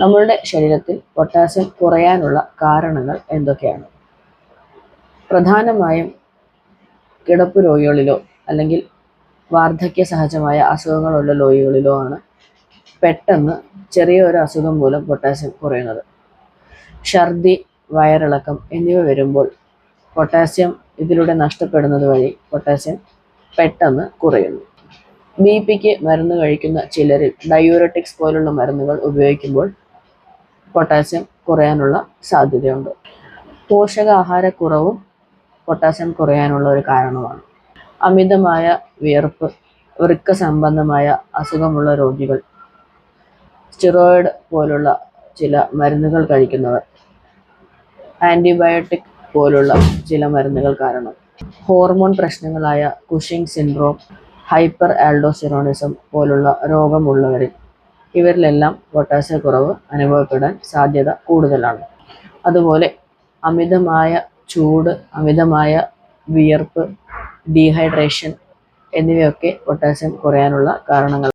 നമ്മളുടെ ശരീരത്തിൽ പൊട്ടാസ്യം കുറയാനുള്ള കാരണങ്ങൾ എന്തൊക്കെയാണ്? പ്രധാനമായും കിടപ്പ് രോഗികളിലോ അല്ലെങ്കിൽ വാർദ്ധക്യ സഹജമായ അസുഖങ്ങളുള്ള രോഗികളിലോ ആണ് പെട്ടെന്ന് ചെറിയ ഒരു അസുഖം മൂലം പൊട്ടാസ്യം കുറയുന്നത്. ഛർദി വയറിളക്കം എന്നിവ വരുമ്പോൾ പൊട്ടാസ്യം ഇതിലൂടെ നഷ്ടപ്പെടുന്നത് വഴി പൊട്ടാസ്യം പെട്ടെന്ന് കുറയുന്നു. ബി പിക്ക് മരുന്ന് കഴിക്കുന്ന ചിലരിൽ ഡയൂറട്ടിക്സ് പോലുള്ള മരുന്നുകൾ ഉപയോഗിക്കുമ്പോൾ പൊട്ടാസ്യം കുറയാനുള്ള സാധ്യതയുണ്ട്. പോഷകാഹാരക്കുറവും പൊട്ടാസ്യം കുറയാനുള്ള ഒരു കാരണമാണ്. അമിതമായ വിയർപ്പ് വൃക്ക സംബന്ധമായ അസുഖമുള്ള രോഗികൾ സ്റ്റിറോയിഡ് പോലുള്ള ചില മരുന്നുകൾ കഴിക്കുന്നവർ ആന്റിബയോട്ടിക് പോലുള്ള ചില മരുന്നുകൾ കാരണം. ഹോർമോൺ പ്രശ്നങ്ങളായ കുഷിംഗ് സിൻഡ്രോം ഹൈപ്പർ ആൽഡോസിറോണിസം പോലുള്ള രോഗമുള്ളവരിൽ ഇവരിലെല്ലാം പൊട്ടാസ്യ കുറവ് അനുഭവപ്പെടാൻ സാധ്യത കൂടുതലാണ്. അതുപോലെ അമിതമായ ചൂട് അമിതമായ വിയർപ്പ് ഡീഹൈഡ്രേഷൻ എന്നിവയൊക്കെ പൊട്ടാസ്യം കുറയാനുള്ള കാരണങ്ങൾ